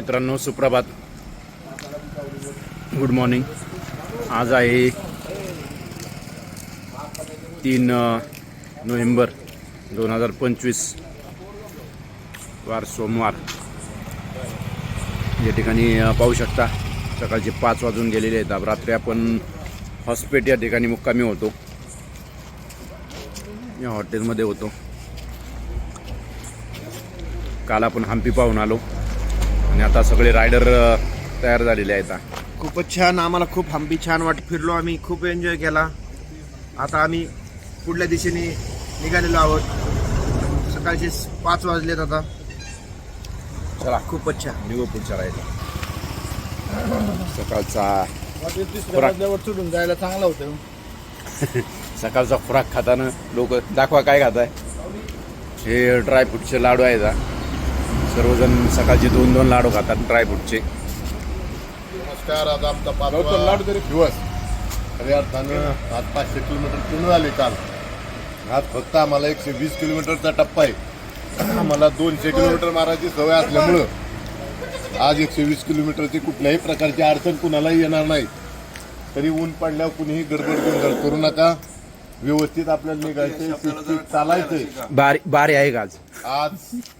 मित्रांनो सुप्रभात. Good morning आज आहे तीन नोव्हेंबर दोन हजार पंचवीस वार सोमवार. या ठिकाणी पाहू शकता सकाळचे पाच वाजून गेलेले आहेत. रात्री आपण हॉस्पिट या ठिकाणी मुक्कामी होतो. या हॉटेलमध्ये होतो. काल आपण हम्पी पाहून आलो. आणि आता सगळे रायडर तयार झालेले आहेत. खूपच छान. आम्हाला खूप हंपी छान वाट फिरलो आम्ही. खूप एन्जॉय केला. आता आम्ही पुढल्या दिशेने निघालेलो आहोत. सकाळचे पाच वाजलेत आता. चला. खूपच छान. निघू पुढच्या रायडर सकाळचा चढून जायला चांगला होतं सकाळचा खुराक खाताना लोक दाखवा काय खाताय. हे ड्रायफ्रूटचे लाडू आहेत. सर्वजण सकाळचे दोन दोन लाडू खातात ड्रायफ्रूटचे नमस्कार आज आमचा पाचवा दिवस. खऱ्या अर्थानं आज पाचशे किलोमीटर पूर्ण झाले काल. आज फक्त आम्हाला एकशे वीस किलोमीटरचा टप्पा आहे. आम्हाला दोनशे किलोमीटर मारायची सवय असल्यामुळं आज एकशे वीस किलोमीटरची कुठल्याही प्रकारची अडचण कुणालाही येणार नाही. तरी ऊन पडल्यावर कुणीही गडबड गोंधळ करू नका. व्यवस्थित आपल्याला निघायचंय शिस्तीत चालायचंय. बारी बारी आहे का आज? आज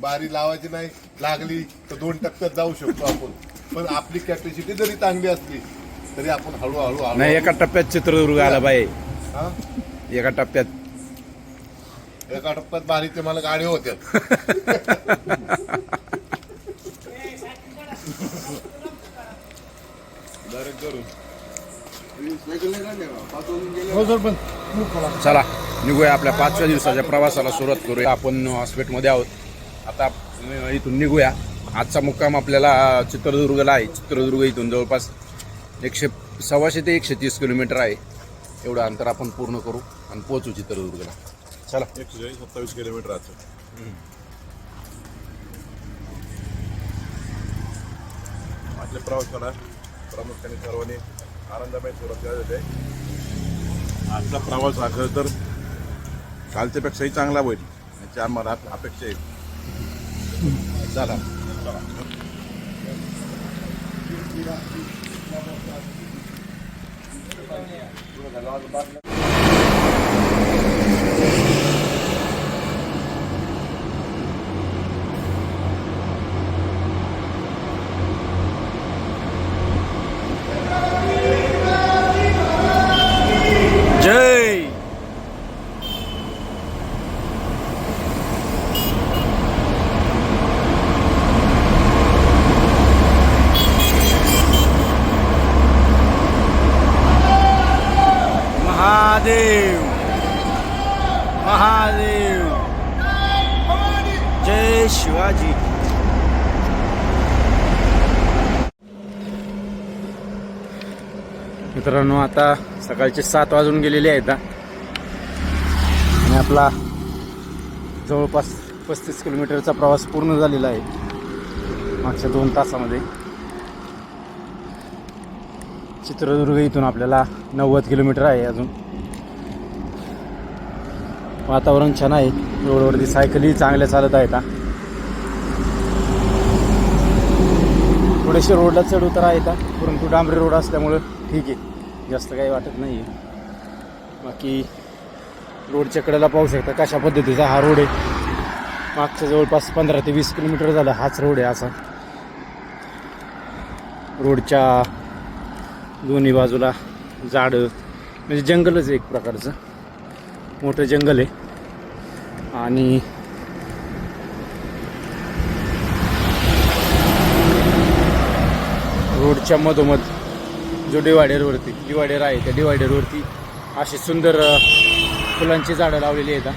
बारी लावायची नाही लागली तर दोन टप्प्यात जाऊ शकतो आपण. पण आपली कॅपॅसिटी जरी चांगली असली तरी आपण हळूहळू नाही हळू एका टप्प्यात चित्रदुर्ग आला पाहिजे हा? एका टप्प्यात. एका टप्प्यात बारीचे मला गाडी होत्या हो चला निघूया आपल्या पाचव्या दिवसाच्या प्रवासाला सुरुवात करूया. आपण हॉस्पिटलमध्ये आहोत. आता इथून निघूया. आजचा मुक्काम आपल्याला चित्रदुर्गला आहे. चित्रदुर्ग इथून जवळपास एकशे सव्वाशे ते एकशे तीस किलोमीटर आहे. एवढं अंतर आपण पूर्ण करू आणि पोहोचू चित्रदुर्गला. चला. एकशे सत्तावीस किलोमीटर असं आपल्या प्रवासाला प्रामुख्याने सर्वांनी आनंदमय सुरुवात केली आहे आजचा प्रवास हा खरं तर कालच्यापेक्षाही चांगला होईल. याची आम्हाला अपेक्षा आहे. चला. जय मित्रांनो आता सकाळचे सात वाजून गेलेले आहेत आणि आपला जवळपास पस्तीस किलोमीटरचा प्रवास पूर्ण झालेला आहे मागच्या दोन तासामध्ये. चित्रदुर्ग इथून आपल्याला नव्वद किलोमीटर आहे अजून. वातावरण छान आहे रोडवरती सायकली चांगल्या चालत आहेत थोडेसे रोडला चढ उतार आहेत का परंतु डांबरी रोड असल्यामुळं ठीक आहे. जास्त काही वाटत नाही आहे बाकी रोडच्या कडेला पाहू शकता कशा पद्धतीचा हा रोड आहे. मागच्या जवळपास पंधरा ते वीस किलोमीटर झालं हाच रोड आहे असा. रोडच्या दोन्ही बाजूला झाडं म्हणजे जंगलच आहे एक प्रकारचं. मोठं जंगल आहे. आणि रोडच्या मधोमध जो डिवायडरवरती डिवायडर आहे त्या डिवायडरवरती अशी सुंदर फुलांची झाडं लावलेली आहेत हा.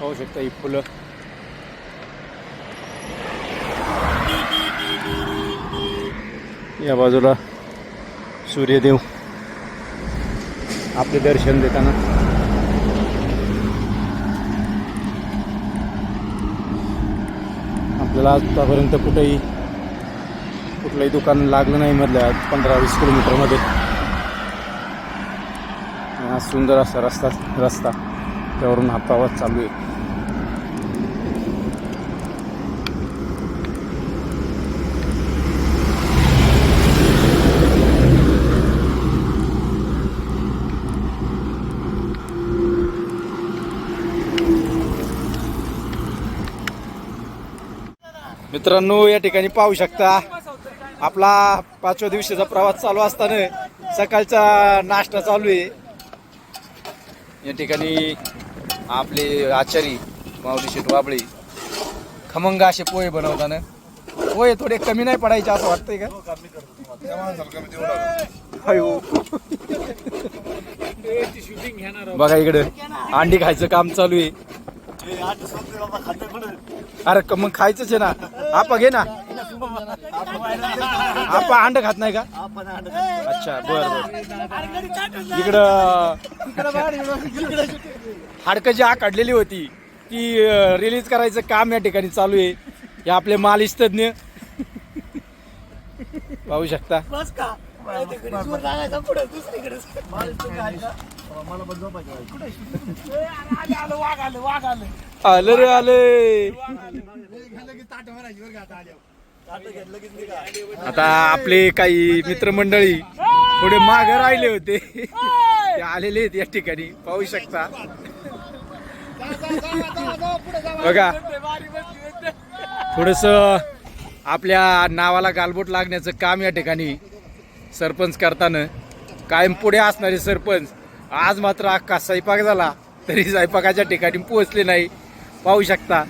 पाहू शकता ही फुलं. या बाजूला सूर्यदेव. आपले दर्शन देताना. आपल्याला आतापर्यंत कुठेही कुठलंही दुकान लागलं नाही मधल्या पंधरा वीस किलोमीटरमध्ये हा सुंदर असा रस्ता रस्ता. त्यावरून हा प्रवास चालू आहे. मित्रांनो या ठिकाणी पाहू शकता आपला पाचव्या दिवशीचा प्रवास चालू असताना सकाळचा नाश्ता चालू आहे. या ठिकाणी आपले आचारी माऊली शेठ वाबळे खमंग असे पोहे बनवताना. पोहे थोडे कमी नाही पडायचे असं वाटतंय का? अयो. बघा इकडे अंडी खायचं काम चालू आहे. अरे मग खायचंच आहे ना. आपा घे ना. आपा अंड खात नाही का? अच्छा बर बर. इकडं हाडकं जी आकाडलेली होती ती रिलीज करायचं काम या ठिकाणी चालू आहे. हे आपले मालिश तज्ञ. पाहू शकता. आलं रे आले. आता आपले काही मित्रमंडळी थोडे माग राहिले होते. ते आलेले आहेत या ठिकाणी पाहू शकता. बघा थोडस आपल्या नावाला गालबोट लागण्याचं काम या ठिकाणी सरपंच करताना. कायम पुढे असणारे सरपंच आज मात्र अख्खा स्वयंपाक झाला तरी स्वयंपाकाच्या ठिकाणी पोहोचले नाही. पाहू शकता.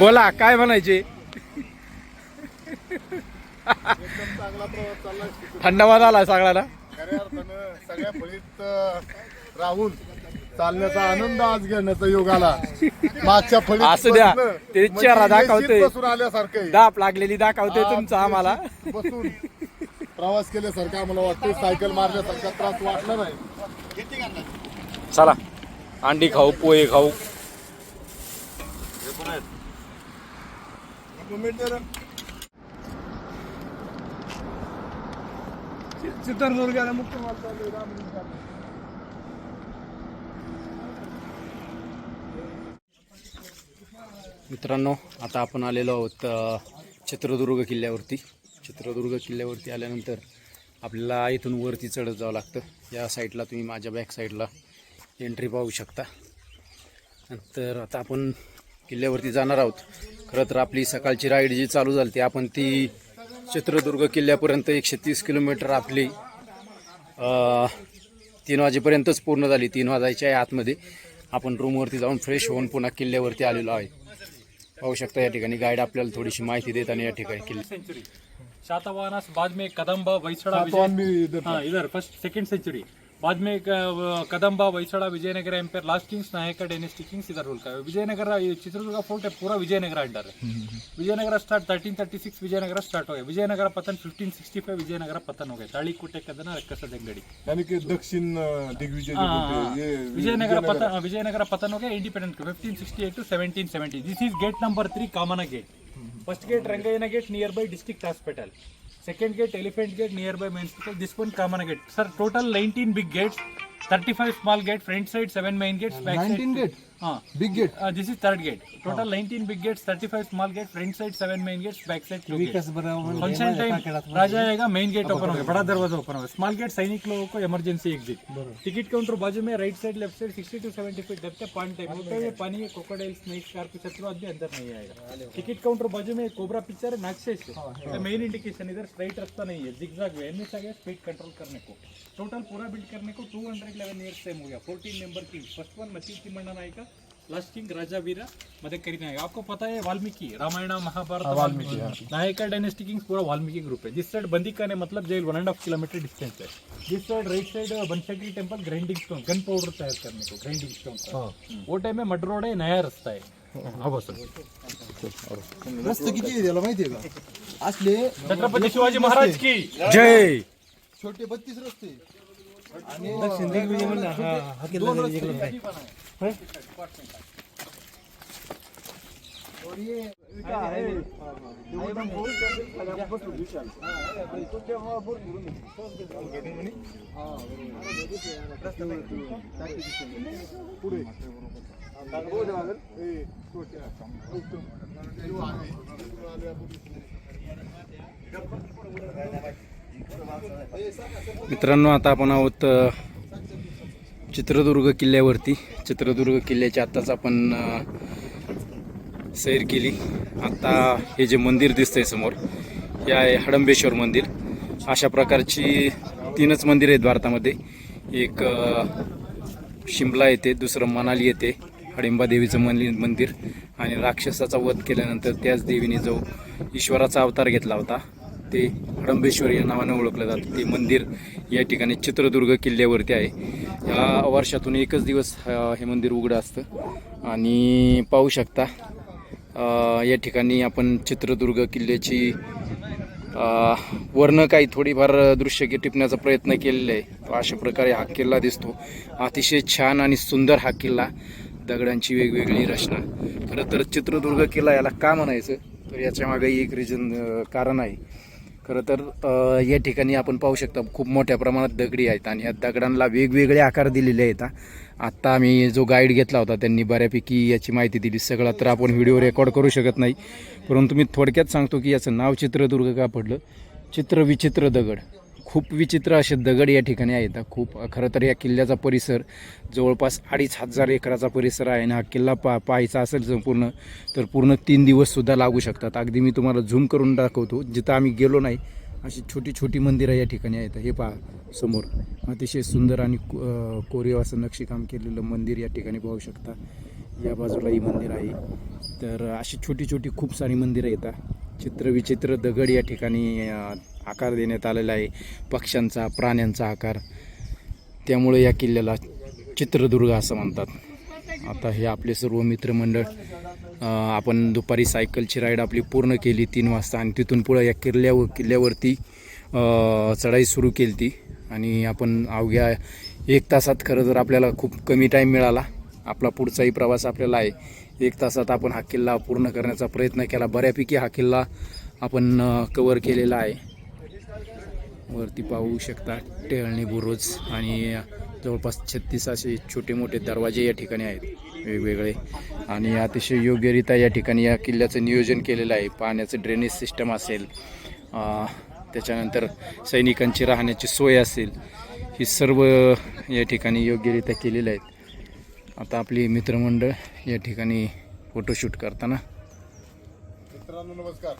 बोला काय म्हणायचे थंडावा आला सगळ्याला खऱ्या अर्थानं सगळ्या फळीत अं, राहून चालण्याचा आनंद आज घेण्याचा योग आला मागच्या फळीत असू द्या. बसणं ते म्हणजे चेहरा येशीत बसून आल्यासारखं आहे. दाप लागलेली दाखवते तुमचा आम्हाला बसून प्रवास केल्यासारखं आम्हाला वाटतं सायकल मारण्यासारखा त्रास वाटला नाही चला अंडी खाऊ पोहे खाऊ चित्रदुर्गाला मुख्य मार्ग मित्रांनो आता आपण आलेलो आहोत चित्रदुर्ग किल्ल्यावरती. चित्रदुर्ग किल्ल्यावरती आल्यानंतर आपल्याला इथून वरती चढत जावं लागतं. या साईडला तुम्ही माझ्या बॅक साईडला एंट्री पाहू शकता. नंतर आता आपण किल्ल्यावरती जाणार आहोत. खरं तर आपली सकाळची राईड जी चालू झाली ती आपण ती चित्रदुर्ग किल्ल्यापर्यंत एकशे तीस किलोमीटर आपली तीन वाजेपर्यंतच पूर्ण झाली. तीन वाजायच्या आहे आतमध्ये. आपण रूमवरती जाऊन फ्रेश होऊन पुन्हा किल्ल्यावरती आलेलो आहे. पाहू शकता या ठिकाणी गाईड आपल्याला थोडीशी माहिती देताना या ठिकाणी किल्ले सेंचुरी शातवाहना बाद में कदम्बा वैसड़ा हाँ इधर फर्स्ट सेकंड सेंचुरी बाद में Kadamba वैसड़ा Vijayanagara empire last kings Nayaka dynasty kings इधर रूल का विजयनगर चित्रदुर्ग फोर्ट है पूरा विजयनगर अंडर है। Vijayanagara start thirteen thirty six Vijayanagara start हो गया। विजयनगर पतन फिफ्टीन सिक्सटी फाइव विजयनगर पतन हो गया। ताड़ी कुटे कदना रक्कस दंगड़ी। यानी की दक्षिण दिग्विजय हाँ, हाँ, हैं, विजयनगर पतन विजयनगर पतन हो गया independent fifteen sixty eight to seventeen seventy this is gate number three कामना gate first gate Rangayyana gate near by district hospital second gate elephant gate nearby main hospital this one common gate sir total 19 big gates 35 small gate front side 7 main gates back 19 gate uh, big gate? uh, this is third gate. Total 19 big gates 35 small gate front side 7 main gates back side two gates. Function time राजा आएगा main gate open हो गया बड़ा दरवाज़ा open हो गया small gate सैनिक लोगों को emergency exit ticket counter बाजू में right side left side 60 to 70 feet depth है पानी टाइम होते हुए पानी में क्रोकोडाइल स्नेक स्कार्प शत्रु आदमी अंदर नहीं आएगा। टिकट काउंटर बाजू में कोबरा पिक्चर है नागशेष मेन इंडिकेशन इधर स्ट्राइट रास्ता नहीं है जिगजैग वे एनएच आ गया स्पीड कंट्रोल करने को। टोटल पूरा बिल्ड करने को 211 इयर्स टाइम हो गया। 14 मेंबर की फ़र्स्ट वन मसीह मंडा नायका। लास्ट किंग राजा वीरा मध्य करी नायक आपको पता है वाल्मीकि रामायण महाभारत वाल्मीकि नायका डायनेस्टी किंग्स पूरा वाल्मीकि ग्रुप है। जिस साइड बंदी का मतलब jail one and half kilometre distance है। जिस side right side Banashankari temple grinding stone gunpowder तैयार करने को ग्राइंडिंग स्टोन वो टाइम में मड रोड है नया रास्ता है। हाँ रस्ते किती आहे त्याला माहितीये का? असले छत्रपति शिवाजी महाराज की। जय! छोटे बत्तीस रस्ते. आणि दक्षिण दिग्विजय म्हणलं दोन रस्ते. मित्रांनो आता आपण आहोत चित्रदुर्ग किल्ल्यावरती चित्रदुर्ग किल्ल्याच्या आत्ताच आपण सैर केली. आत्ता हे जे मंदिर दिसतंय समोर हे आहे हडंबेश्वर मंदिर. अशा प्रकारची तीनच मंदिर आहेत भारतामध्ये. एक शिमला येते दुसरं मनाली येते हडिंबा देवीचं मंदिर मंदिर आणि राक्षसाचा वध केल्यानंतर त्याच देवीने जो ईश्वराचा अवतार घेतला होता ते हडंबेश्वर या नावानं ओळखलं जातं. ते मंदिर या ठिकाणी चित्रदुर्ग किल्ल्यावरती आहे. या वर्षातून एकच दिवस हे मंदिर उघडं असतं. आणि पाहू शकता या ठिकाणी आपण चित्रदुर्ग किल्ल्याची वर्ण काही थोडीफार दृश्य टिपण्याचा प्रयत्न केलेला आहे. अशा प्रकारे हा किल्ला दिसतो. अतिशय छान आणि सुंदर हा किल्ला. दगडांची वेगवेगळी रचना. खरं तर चित्रदुर्ग किल्ला याला का म्हणायचं? तर याच्या मागे एक रिझन कारण आहे. खरं तर या ठिकाणी आपण पाहू शकता खूप मोठ्या प्रमाणात दगडी आहेत आणि या दगडांना वेगवेगळे आकार दिलेले आहेत आत्ता आम्ही जो गाईड घेतला होता त्यांनी बऱ्यापैकी याची माहिती दिली. सगळा तर आपण व्हिडिओ रेकॉर्ड करू शकत नाही. परंतु मी थोडक्यात सांगतो की याचं नाव चित्रदुर्ग का पडलं? चित्र विचित्र दगड. खूप विचित्र असे दगड या ठिकाणी आहेत. खूप खरं तर या किल्ल्याचा परिसर जवळपास अडीच हजार एकराचा परिसर आहे आणि हा किल्ला पा पाहायचा असेल संपूर्ण तर पूर्ण तीन दिवससुद्धा लागू शकतात. अगदी मी तुम्हाला झूम करून दाखवतो. जिथं आम्ही गेलो नाही अशी छोटी छोटी मंदिरं या ठिकाणी आहेत. हे पहा समोर. अतिशय सुंदर आणि अं, कोरीव असं नक्षीकाम केलेलं मंदिर या ठिकाणी पाहू शकता. या बाजूलाही मंदिर आहे. तर अशी छोटी छोटी खूप सारी मंदिरं येतात. चित्रविचित्र दगड या ठिकाणी आकार देण्यात आलेला आहे. पक्ष्यांचा प्राण्यांचा आकार. त्यामुळे या किल्ल्याला चित्रदुर्ग असं म्हणतात. आता हे आपले सर्व मित्रमंडळ आपण दुपारी सायकलची राईड आपली पूर्ण केली तीन वाजता. आणि तिथून पुढं या किल्ल्यावर किल्ल्यावरती चढाई सुरू केली ती आणि आपण अवघ्या एक तासात खरं तर आपल्याला खूप कमी टाईम मिळाला. आपला पुढचाही प्रवास आपल्याला आहे. एक तासात आपण हा किल्ला पूर्ण करण्याचा प्रयत्न केला. बऱ्यापैकी हा किल्ला आपण कवर केलेला आहे. वरती पाहू शकता टेळणी बुरुज आणि जवळपास छत्तीस असे छोटे मोठे दरवाजे या ठिकाणी आहेत वेगवेगळे. आणि अतिशय योग्यरित्या या ठिकाणी या किल्ल्याचं नियोजन केलेलं आहे. पाण्याचं ड्रेनेज सिस्टम असेल त्याच्यानंतर सैनिकांची राहण्याची सोय असेल ही सर्व या ठिकाणी योग्यरित्या केलेली आहेत. आता आपली मित्रमंडळ या ठिकाणी फोटोशूट करताना. मित्रांनो नमस्कार.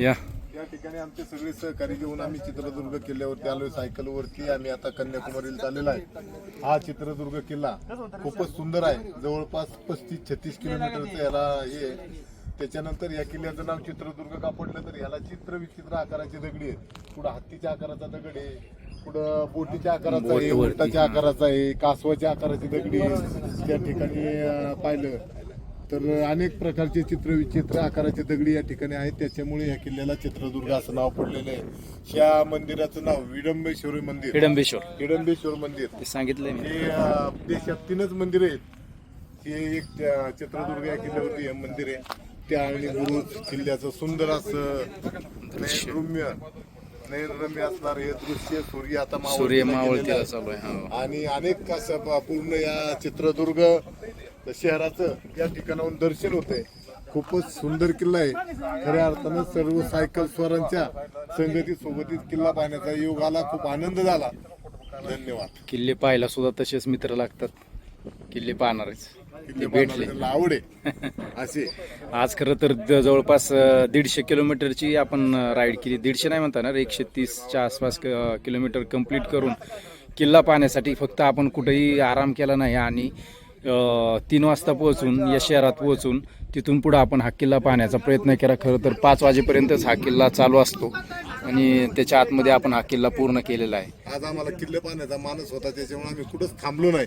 या. या ठिकाणी आमचे सगळे सहकारी घेऊन आम्ही चित्रदुर्ग किल्ल्यावरती आलोय सायकलवरती आम्ही आता कन्याकुमारीला चाललेलो आहे. हा चित्रदुर्ग किल्ला खूपच सुंदर आहे. जवळपास पस्तीस छत्तीस किलोमीटरचं याला हे. त्याच्यानंतर या किल्ल्याचं नाव चित्रदुर्ग का पडलं तर याला चित्र विचित्र आकाराची दगडी आहे पुढं हत्तीच्या आकाराचा दगड आहे. पुढं बोटीच्या आकाराचा आहे उंटाच्या आकाराचा आहे कासवाच्या आकाराची दगडी आहे. त्या ठिकाणी पाहिलं. तर अनेक प्रकारचे चित्र विचित्र आकाराचे दगडी या ठिकाणी आहेत. त्याच्यामुळे या किल्ल्याला चित्रदुर्ग असं नाव पडलेलं आहे. या मंदिराचं नाव विडंबेश्वरी मंदिर. हिडंबेश्वर हिडंबेश्वर मंदिर. ते सांगितलंय मी. हे अं, देशात तीनच मंदिर आहेत. हे एक त्या चित्रदुर्ग या किल्ल्यावरती हे मंदिर आहे. त्या आणि बुरुज किल्ल्याचं सुंदर असं नयनरम्य असणार हे दृश्य सूर्य आता मावळतीला सूर्य गेलेला मावळतीला आहे. चालू आहे हो. आणि अनेक असं प- पूर्ण या चित्रदुर्ग शहराचं या ठिकाणाहून दर्शन होतंय. खूपच सुंदर किल्ला आहे. खऱ्या अर्थानं सर्व सायकल स्वारांच्या संगती सोबतीत किल्ला पाहण्याचा योग आला. खूप आनंद झाला. धन्यवाद. किल्ले पाहायला सुद्धा तसेच मित्र लागतात. किल्ले पाहणारेच. किल्ले भेटले. पाहण्याला आवड आहे असे. आज खरं तर द- जवळपास अं, दीडशे किलोमीटरची आपण राईड केली. दीडशे नाही म्हणता ना एकशे तीसच्या आसपास क- किलोमीटर कंप्लीट करून किल्ला पाहण्यासाठी फक्त आपण कुठेही आराम केला नाही आणि तीन वाजता पोहोचून या शहरात पोहोचून तिथून पुढं आपण हा किल्ला पाहण्याचा प्रयत्न केला. खरं तर पाच वाजेपर्यंतच हा किल्ला चालू असतो आणि त्याच्या आतमध्ये आपण हा किल्ला पूर्ण केलेला आहे. आज आम्हाला किल्ले पाहण्याचा मानस होता त्याच्यामुळे आम्ही कुठंच थांबलो नाही.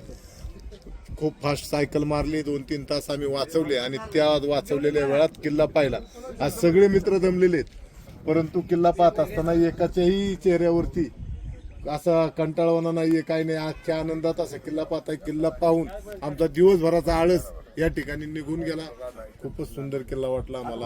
खूप फास्ट सायकल मारली दोन तीन तास आम्ही वाचवले आणि त्या वाचवलेल्या वेळात किल्ला पाहिला. आज सगळे मित्र जमलेले आहेत परंतु किल्ला पाहत असताना एकाच्याही चेहऱ्यावरती असा कंटाळवाना नाहीये काही नाही. आजच्या आनंदात असा किल्ला पाहताय किल्ला पाहून आमचा दिवसभराचा आळस या ठिकाणी निघून गेला. खूपच सुंदर किल्ला वाटला आम्हाला.